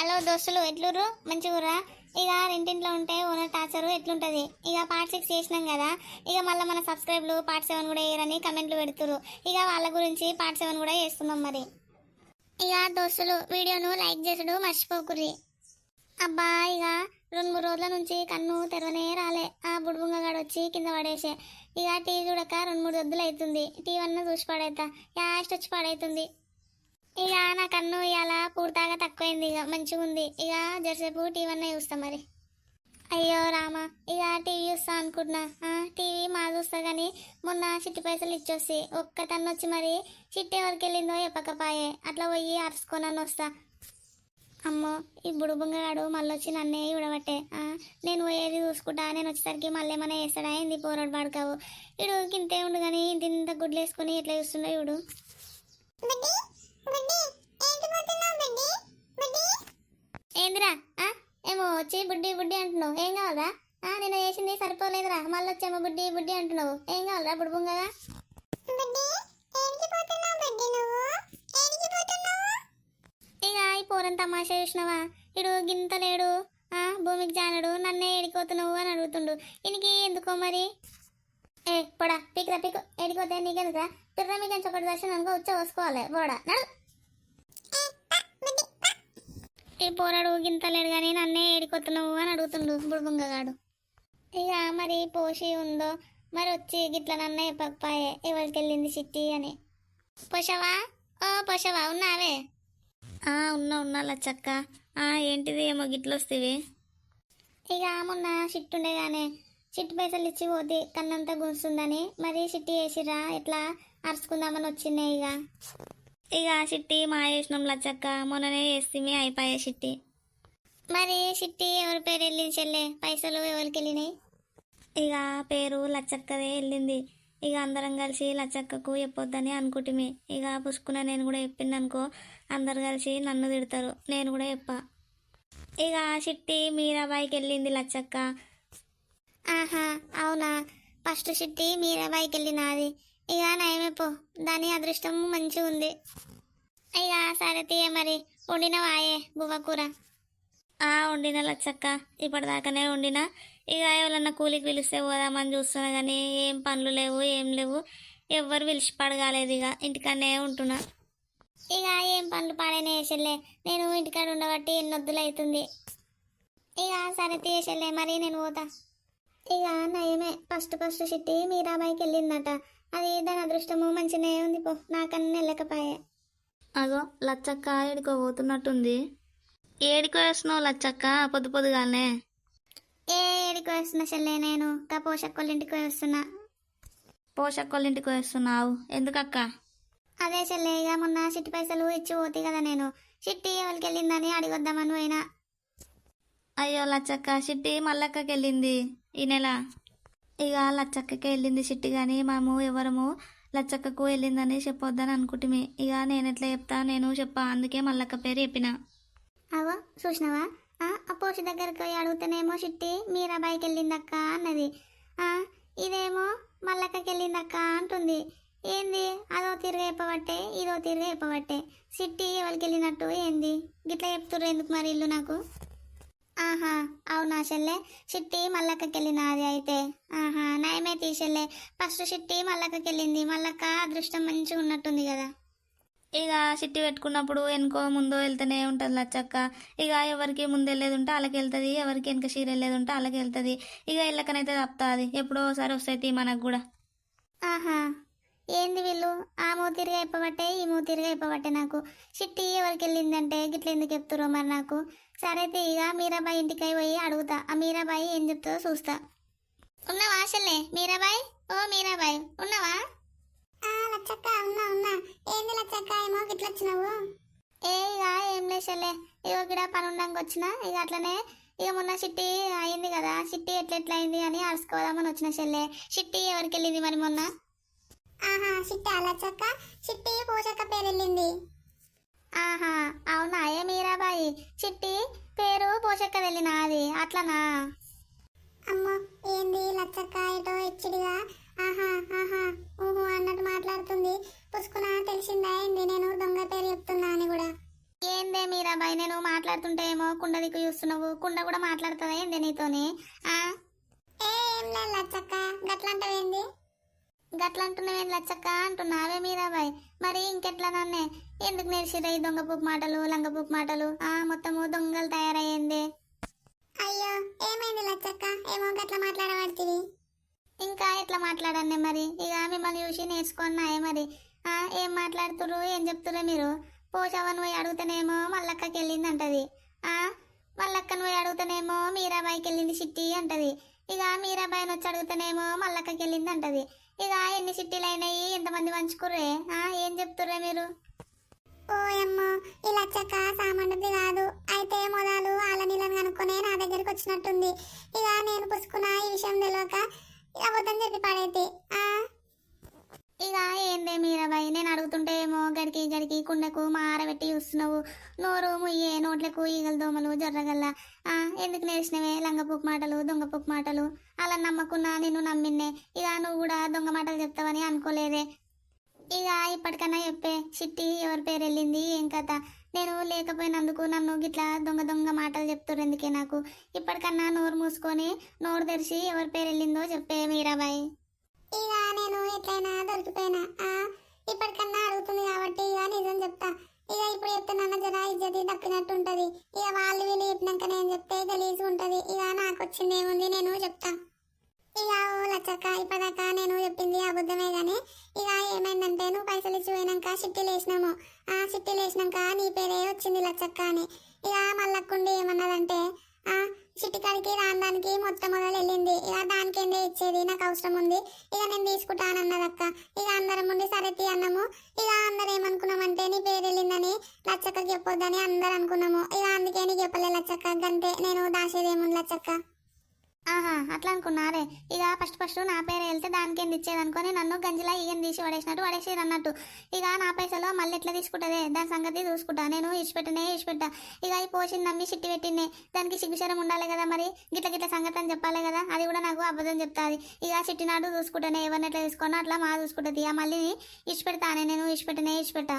Hello దోస్తులు ఎట్లుర్రు? మంచిగుర్రా ఇక రెండింట్లో ఉంటే ఓనర్ టార్చరు ఎట్లుంటుంది? ఇక పార్ట్ సిక్స్ చేసినాం కదా ఇక మళ్ళీ మన సబ్స్క్రైబ్లు పార్ట్ సెవెన్ కూడా వేయరని కమెంట్లు పెడుతురు ఇక వాళ్ళ గురించి పార్ట్ సెవెన్ కూడా చేస్తున్నాం మరి. ఇక దోస్తులు వీడియోను లైక్ చేసుడు మర్చిపోకుర్రి. అబ్బా ఇక రెండు మూడు రోజుల నుంచి కన్ను తెరవనే రాలే. ఆ బుడుబుంగగాడు వచ్చి కింద పడేసే. ఇక టీవీ చూడక రెండు మూడు వద్దులు అవుతుంది. టీవీ అన్న చూసి పడేద్దా యాస్ట్ వచ్చి పడవుతుంది ఇక నా కన్ను ఇవాళ పూర్తిగా తక్కువైంది. ఇక మంచిగా ఉంది. ఇక జరసేపు టీవీ అన్న చూస్తా మరి. అయ్యో రామా ఇక టీవీ చూస్తా అనుకుంటున్నా. టీవీ మా చూస్తా కానీ మొన్న చిట్టి పైసలు ఇచ్చొస్తే ఒక్క తన్ను వచ్చి మరి చిట్టి ఎవరికి వెళ్ళిందో చెప్పకపాయే. అట్లా పోయి అరుచుకోనని వస్తా. అమ్మో ఈ బుడుబుంగగాడు మళ్ళీ వచ్చి నన్నే విడబట్టే. నేను పోయేది చూసుకుంటా. నేను వచ్చేసరికి మళ్ళీ ఏమైనా వేస్తాడా ఏంది పోరాడు పాడుకావు ఇడు గింతే ఉండు కానీ ఇంత గుడ్లు వేసుకుని ఎట్లా చూస్తుండో ఇడు ఏందిరా? ఏమో వచ్చి బుడ్డి బుడ్డి అంటున్నావు. ఏం కావాలా ఆ, నేను వేసింది సరిపోలేదురా. మళ్ళీ వచ్చేమో బుడ్డి బుడ్డి అంటున్నావు. ఏం కావాలరా? బుడుబుంగగా ఇక ఈ పోరని తమాషా చూసినావా? ఇడు గింత లేడు ఆ భూమికి జానడు. నన్నే ఏడిపోతున్నావు అని అడుగుతుండు. ఈయనకి ఎందుకో మరి? ఏ పొడా పీకురా పీకు. ఏడిపోతే నీకెందుకురా పిర్ర మీకు ఒకటి దర్శనం అనుకో వచ్చి వసుకోవాలి పోడా నడు. ఈ పోరాడు గింతలేడు కానీ నన్నే ఏడికొత్తున్నావు అని అడుగుతుండు బుడుబుంగగాడు ఇక మరి పోషి ఉందో మరి వచ్చి గిట్ల నన్నే చెప్పకపోయే ఎవరికి వెళ్ళింది చిట్టి అని. పోషవా? ఓ పోషవా ఉన్నావే? ఆ ఉన్నా ఉన్నా లచ్చక్క. ఆ ఏంటిది ఏమో గిట్ల వస్తేవి ఇక మొన్న షిట్ ఉండేగానే చిట్టి పైసలు ఇచ్చి పోతే కన్నంతా గుంస్తుందని మరి చిట్టి వేసిరా ఎట్లా అరుచుకుందామని వచ్చినాయి ఇక. ఇక చిట్టి మా చేసినాం లచ్చక్క మొన్ననే వేస్తే అయిపోయే చిట్టి. మరి చిట్టి ఎవరి పేరు వెళ్ళింది చెల్లె పైసలు ఎవరికి వెళ్ళినాయి? ఇక పేరు లచ్చక్కదే వెళ్ళింది. ఇక అందరం కలిసి లచ్చక్కకు చెప్పొద్దని అనుకుంటుమే. ఇక పుసుకున్న నేను కూడా చెప్పింది అనుకో అందరు కలిసి నన్ను తిడతారు నేను కూడా చెప్పా. ఇక చిట్టి మీరాబాయికి వెళ్ళింది లచ్చక్క. ఆహా అవునా? ఫస్ట్ చిట్టి మీరాబాయికి వెళ్ళినాది ఇక నయమైపో దాని అదృష్టం మంచిగా ఉంది. ఇక సరే తీయ మరి వండిన వాయే బువ్వ కూర? ఆ వండిన లచ్చక్క ఇప్పటిదాకానే వండిన. ఇక ఎవరన్నా కూలికి పిలిస్తే పోదామని చూస్తున్నా కానీ ఏం పనులు లేవు ఏం లేవు. ఎవ్వరు పిలిచి పడగాలేదు ఇక ఇంటికన్నే ఉంటున్నా. ఇక ఏం పనులు పాడైనా వేసలే నేను ఇంటికాడ ఉండబట్టి ఎన్నొద్దులు అవుతుంది. ఇక సరే తీసేలే మరి నేను పోతా. ఇక నయమే ఫస్ట్ ఫస్ట్ చిట్టి మీరాబాయికి వెళ్ళిందట. అది దాని అదృష్టము మంచిగానే ఉంది పో. నాకన్నా వెళ్ళకపోయే అగో లచ్చక్క ఏడికో పోతున్నట్టుంది. ఏడికో వేస్తున్నావు లచ్చక్క? పొద్దు పొద్దుగానే ఏ ఏడికి వస్తున్నా చెల్లె నేను? కా పోషక్కోళ్ళ ఇంటికి వస్తున్నా. పోషక్కోళ్ళ ఇంటికి వేస్తున్నావు. ఎందుకక్క? అదే చెల్లె ఇక మొన్న చిట్టి పైసలు ఇచ్చి పోతే కదా నేను. చిట్టి ఎవరికి వెళ్ళిందని అడిగొద్దామని పోయినా. అయ్యో లచ్చక్క చిట్టి మల్లక్కకి వెళ్ళింది. ఈ నెల. ఇక లచ్చక్కకి వెళ్ళింది చిట్టి కానీ మేము ఎవరము? లచ్చక్కకు వెళ్ళిందని చెప్పొద్దని అనుకుంటుమి. ఇక నేను ఎట్లా చెప్తా? నేను చెప్పా. అందుకే మల్లక్క పేరు చెప్పిన. అవో చూసినావా? ఆ, పోషి దగ్గరికి పోయి అడుగుతానేమో చిట్టి మీరాబాయికి వెళ్ళిందక్క అన్నది. ఆ, ఇదేమో మల్లక్కకి వెళ్ళిందక్క అంటుంది. ఏంది? అదో తిరిగి చెప్పబట్టే ఇదో తిరిగి చెప్పబట్టే. చిట్టి ఎవరికి వెళ్ళినట్టు ఏంది? గిట్లా చెప్తుర్రు ఎందుకు మరి ఇల్లు నాకు? ఆహా అవునా చెల్లె? చిట్టి మల్లక్కకి వెళ్ళినది అయితే. ఆహా నయమే తీసెల్లే ఫస్ట్ చిట్టి మల్లక్కకి వెళ్ళింది మల్లక్క అదృష్టం మంచిగా ఉన్నట్టుంది కదా. ఇక చిట్టి పెట్టుకున్నప్పుడు వెనుకో ముందో వెళ్తూనే ఉంటుంది లచ్చక్క. ఇక ఎవరికి ముందు వెళ్ళేది ఉంటే అలాగే వెళ్తుంది. ఎవరికి వెనక చీర వెళ్ళేది ఉంటే అలాగే వెళ్తుంది. ఇక ఇళ్ళకనైతే తప్పుతుంది. ఎప్పుడో ఒకసారి వస్తాయి మనకు కూడా. ఆహా ఏంది వీళ్ళు? ఆ మూతిరిగా అయిపోబట్టే ఈ మూతిరిగా అయిపోబట్టే నాకు చిట్టి ఎవరికి వెళ్ళిందంటే గిట్ల ఎందుకు చెప్తురో మరి నాకు? సరే అయితే ఇక మీరాబాయి ఇంటికి పోయి అడుగుతా. ఆ మీరాబాయి ఏం చెప్తుందో చూస్తా. ఉన్నావా అసలే మీరాబాయి? ఓ మీరాబాయి. ఉన్నావా? లచ్చక్క ఉన్నా ఉన్నా. ఏంది లచ్చక్క ఏమో గిట్ల వచ్చినావు ఏ ఇక ఏం లేసలే ఇక ఇక్కడ పని ఉండడానికి వచ్చిన ఇక అట్లనే ఇక మొన్న చిట్టి అయింది కదా. చిట్టి ఎట్లా ఎట్లా అయింది అని అరుసుకోదామని వచ్చిన చెల్లె. చిట్టి ఎవరికి వెళ్ళింది మరి మొన్న? ఆహా చిట్టి అలచ్చక్క చిట్టి పూజక్క పేరు వెళ్ళింది ఆహా అవునా ఏ మీరాబాయి? చిట్టి పేరు పోషక్క వెళ్ళిన అది అట్లనా? అమ్మో ఏంది లచ్చక్క ఏటో హెచ్చడిగా ఆహా ఆహా ఊహు అన్నట్టు మాట్లాడుతుంది. పుసుకున తెలిసిందా ఏంది? నేను దొంగ పేరు చెప్తున్నా అని కూడా. ఏందే మీరా బాయ్ నేను మాట్లాడుతుంటే ఏమో కుండ దిక్కు చూస్తున్నావు. కుండ కూడా మాట్లాడుతుందా ఏంది నీతోని? ఆ? ఏం లేదు లచ్చక్క గట్లంటవేంది? గట్లంటున్నావేం లచ్చక్క? అంటున్నావే మీరాబాయ్ మరి ఇంకెట్లా నన్నే? ఎందుకు నేర్చిరా ఈ దొంగ పుక్ మాటలు లంగ పుక్ మాటలు? ఆ మొత్తము దొంగలు తయారయ్యింది. అయ్యో ఏమైంది లచ్చక్క? ఏమో గట్ల మాట్లాడబడుతుంది ఇంకా ఎట్లా మాట్లాడండి మరి? ఇక మిమ్మల్ని చూసి నేర్చుకున్నాయే మరి. ఆ ఏం మాట్లాడుతురు ఏం చెప్తురు మీరు? పోషవన్ పోయి అడుగుతానేమో మల్లక్కకి వెళ్ళింది అంటది ఆ మల్లక్కను పోయి అడుగుతానేమో మీరాబాయికి వెళ్ళింది చిట్టి అంటది. ఇక మీరాబాయిని వచ్చి అడుగుతానేమో మల్లక్కకి వెళ్ళింది అంటది ఇక ఎన్ని చిట్టీలు అయినాయి? ఎంతమంది పంచుకుర్రే? ఏం చెప్తుర్రే మీరు? ఓయమ్మో ఈ లచ్చక్క సామాన్యుది కాదు. అయితే మొదలు ఆల నీళ్ళని కనుక్కొని నా దగ్గరికి వచ్చినట్టుంది. ఇక నేను పుసుకున్న ఈ విషయం తెలియక అబద్ధం చెప్పి పడైతే ఆ ఇక ఏందే మీరాబాయి నేను అడుగుతుంటే ఏమో గడికి గడికి కుండకు మారబెట్టి చూస్తున్నావు. నోరు ముయ్యే నోట్లకు ఈగల దోమలు జర్రగల్ల. ఆ ఎందుకు నేర్చినవే లంగపుక్ మాటలు దొంగపుక్ మాటలు? అలా నమ్మకున్నా నిన్ను నమ్మిన్నే. ఇక నువ్వు కూడా దొంగ మాటలు చెప్తావని అనుకోలేదే. ఇక ఇప్పటికన్నా చెప్పే. చిట్టి ఎవరి పేరు వెళ్ళింది? ఏం కథ? నేను లేకపోయినందుకు నన్ను గిట్లా దొంగ దొంగ మాటలు చెప్తున్నారు ఎందుకే నాకు? ఇప్పటికన్నా నోరు మూసుకొని నోరు తెరిచి ఎవరి పేరు వెళ్ళిందో చెప్పే మీరాబాయి. ఇక నేను ఎట్లయినా దొరికిపోయినా ఇప్పటికన్నా అడుగుతుంది కాబట్టి ఇక నిజం చెప్తా. ఇక ఇప్పుడు చెప్తున్నా జరా ఇజ్జతి దక్కినట్టు ఉంటది. ఇక వాళ్ళు వీళ్ళు చెప్పినాక నేను చెప్తే గలీజ్ ఉంటది. ఇక నాకు వచ్చింది ఏముంది నేను చెప్తా. ఇక ఓ లచ్చక్క ఇప్పటిదాకా నేను చెప్పింది అబద్ధమే గానీ ఇక ఏమైందంటే నువ్వు పైసలు ఇచ్చి పోయినాక చిట్టీలు వేసినాము ఆ చిట్టీలు వేసినాక నీ పేరే వచ్చింది లచ్చక్క అని. ఇక మళ్ళక్కుండి ఏమన్నదంటే ఆ చిట్టికాడికి రాందానికి మొత్తం మొదలు వెళ్ళింది. ఇక దానికేందే ఇచ్చేది? నాకు అవసరం ఉంది. ఇక నేను తీసుకుంటానన్నదక్క. ఇక అందరం ఉండి సరే తీ అన్నాము. ఇక అందరు ఏమనుకున్నామంటే నీ పేరు వెళ్ళిందని లచ్చక్కకి చెప్పొద్దని అందరు అనుకున్నాము ఇక అందుకే నీకు చెప్పలే లచ్చక్క. గంతే. నేను దాసేదేముంది లచ్చక్క? ఆహా అట్లా అనుకున్నారే. ఇక ఫస్ట్ ఫస్ట్ నా పేరు వెళ్తే దానికి ఏంది ఇచ్చేది అనుకొని నన్ను గంజిలా ఈగం తీసి పడేసినట్టు పడేసేది అన్నట్టు. ఇక నా పైసలో మళ్ళీ ఎట్లా తీసుకుంటదే? దాని సంగతి చూసుకుంటా. నేను ఇచ్చిపెట్టనే ఇచ్చిపెట్టా ఇక ఈ పోసింది నమ్మి చిట్టి పెట్టినే దానికి సిగ్గుశరం ఉండాలి కదా మరి? గిట్ల గిట్ల సంగతి అని చెప్పాలి కదా? అది కూడా నాకు అబద్ధం చెప్తాది. ఇక చిట్టినాడు చూసుకుంటానే ఎవరిని ఎట్లా తీసుకున్నా అట్లా మా చూసుకుంటుంది. ఇక మళ్ళీ ఇచ్చిపెడతానే నేను ఇచ్చిపెట్టనే ఇచ్చిపెట్టా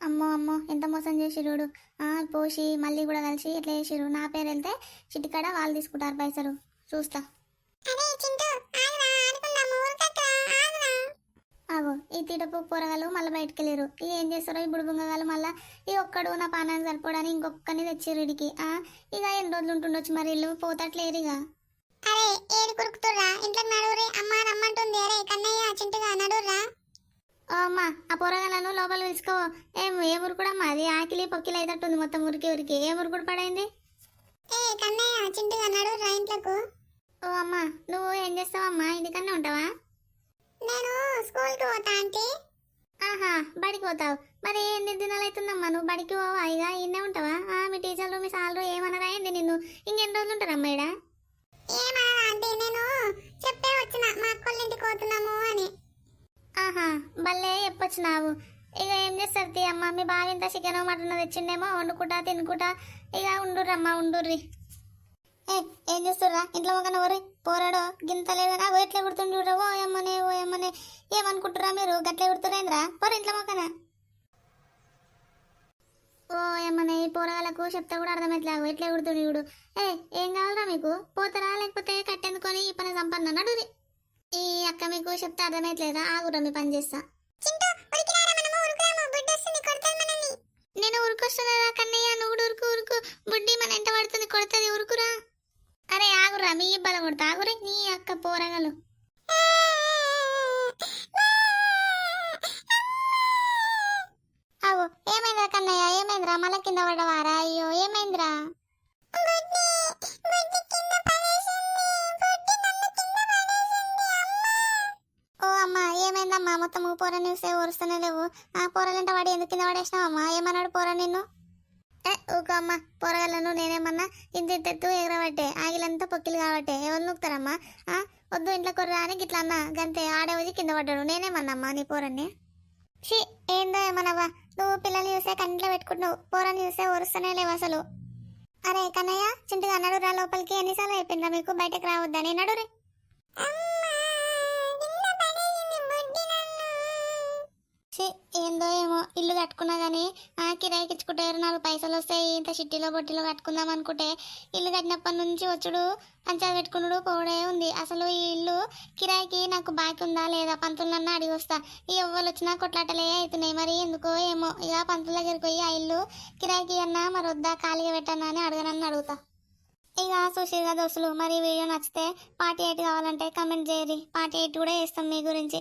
అమ్మో అమ్మో ఎంత మోసం చేసిరుడు ఆ పోసి మళ్ళీ కూడా కలిసి ఎట్లా చేసిరు నా పేరు వెళ్తే చిట్టికాడ వాళ్ళు తీసుకుంటారు పైసలు. చూస్తా. ఆగో. ఈ తీటపు పొరగాలు మళ్ళీ బయటకు వెళ్ళారు ఇక ఏం చేస్తారో ఈ బుడుబుంగగాలు మళ్ళీ ఈ ఒక్కడు నా పానానికి సరిపోవడానికి ఇంకొక్కని తెచ్చిర్రు ఇడికి. ఆ ఇక ఎన్ని రోజులు ఉంటుండొచ్చు మరి? ఇల్లు పోతట్లేరు ఇక. అరే ఏడు కురుకుతుర్రా. ఇంట్లో నడువురి అమ్మ రమ్మంటుంది అరే కన్నయ్య చింటుగా నడువురా ఓ అమ్మ ఆ పొరగాలను లోపల పిలుచుకో ఏం ఏ మురుకుడమ్మా అది ఆకిలి పొక్కిలి అయినట్టుంది మొత్తం ఉరికి ఉరికి ఏ మురుకుడు పడైంది? ఏ కన్నయ్య చింటుగా నడువురా ఇంట్లోకు. ఓ అమ్మ నువ్వు ఏం చేస్తావమ్మా ఇంటికన్నా ఉంటావా? నేను స్కూల్కి పోతా ఆంటీ. ఆహా బడికి పోతావు. మరి ఎన్ని దినాలు అవుతుందమ్మా నువ్వు బడికి పోవా? ఇక ఇన్నే ఉంటావా? ఆ, మీ టీచర్లు మీ సార్లు ఏమన్నారా ఏంది నిన్ను? ఇంకెన్ని రోజులు ఉంటారమ్మా ఇడ ఏమన్నా ఆంటీ? నేను చెప్పే వచ్చిన మా అక్కళ్ళ ఇంటికి పోతున్నాము అని. ఆహా భలే చెప్పొచ్చినావు. ఇక ఏం చేస్తారు తీ అమ్మ? మీ బావి ఇంత చికెన్ మటన్ తెచ్చిండేమో వండుకుంటా తినుకుంటా. ఇక ఉండుర్రమ్మా ఉండుర్రి. ఏ ఏం చేస్తుర్రా? ఇంట్లో ఒక ఊరి పోరాడో? గింత లేదనా ఎట్లా కుడుతుండ్రు ఓ అమ్మనే ఓ ఏమనే ఏమనుకుంటురా మీరు? గట్లే కుడుతురేంద్రా పోరు ఇంట్లో మొక్కన ఓ ఏమనే ఈ పోరగాళ్ళకు చెప్తా కూడా అర్థమైతలేవు ఎట్లా కుడుతుండు ఏ ఏం కావాలరా మీకు? పోతారా? లేకపోతే కట్టెందుకొని ఈ పని సంపన్న నడురి ఈ అక్క మీకు చెప్తే అర్థమైతలేదా? ఆగురా మీ పని చేస్తా. నేను ఉరుకొస్తున్నా కన్నయ్య? నువ్వు ఉరుకు ఉరుకు. బుడ్డి మన ఎంట పడుతుంది కొడుతుంది ఉరుకురా. అరే ఆగురా మీ ఇబ్బంది కొడతా ఆగురే నీ అక్క పోరగలు ఏమైందిరా కన్నయ్య? ఏమైందిరా? మళ్ళా కింద పడవారా అయ్యో ఏమైందిరా? మొత్తం పోర చూసే ఊరుస్తూనే లేవు. ఆ పోరలంట వాడు ఎందుకు కింద పడేసినావమ్మా ఏమన్నాడు పోరా నిన్ను? ఏ ఊకో అమ్మ పోరగాళ్ళను నేనేమన్నా ఇంత ఇంతెత్తు ఎగరబట్టే ఆగిలంతా పొక్కిలు కాబట్టే ఎవరు నూకుతారమ్మా? ఆ వద్దు ఇంట్లో కొర్రా అని గిట్లా అన్నా. గంతే ఆడే వచ్చి కింద పడ్డాడు. నేనేమన్నమ్మా నీ పోరని షీ ఏందో ఏమన్నావా? నువ్వు పిల్లల్ని చూసే కంట్లో పెట్టుకుంటున్నావు. పోరని చూసే ఊరుస్తూనే లేవు అసలు. అరే కన్నయ్య చింటిగా నడు రా లోపలికి. ఎన్నిసార్లు అయిపోయిందా మీకు? బయటకు రావద్దని. నడురి ఛీ, కట్టుకున్నా కానీ కిరాయికి ఇచ్చుకుంటే నాలుగు పైసలు వస్తాయి. ఇంత సిట్టిలో బొట్టిలో కట్టుకుందాం అనుకుంటే ఇల్లు కట్టినప్పటి నుంచి వచ్చుడు పంచాలు పెట్టుకున్నాడు పోవడే ఉంది. అసలు ఈ ఇల్లు కిరాయికి నాకు బాకీ ఉందా లేదా? పంతులన్నా అడిగి వస్తా ఈ ఎవ్వరు వచ్చినా కొట్లాటలే అవుతున్నాయి మరి ఎందుకో ఏమో. ఇక పంతుల దగ్గరికి పోయి ఆ ఇల్లు కిరాయికి అన్నా మరి వద్దా? ఖాళీగా పెట్టన్నా అని అడగనని అడుగుతా. ఇక చూసిరుగా దోస్తులు మరి వీడియో నచ్చితే పార్టీ ఎయిట్ కావాలంటే కమెంట్ చేయరి పార్టీ ఎయిట్ కూడా వేస్తాం మీ గురించి.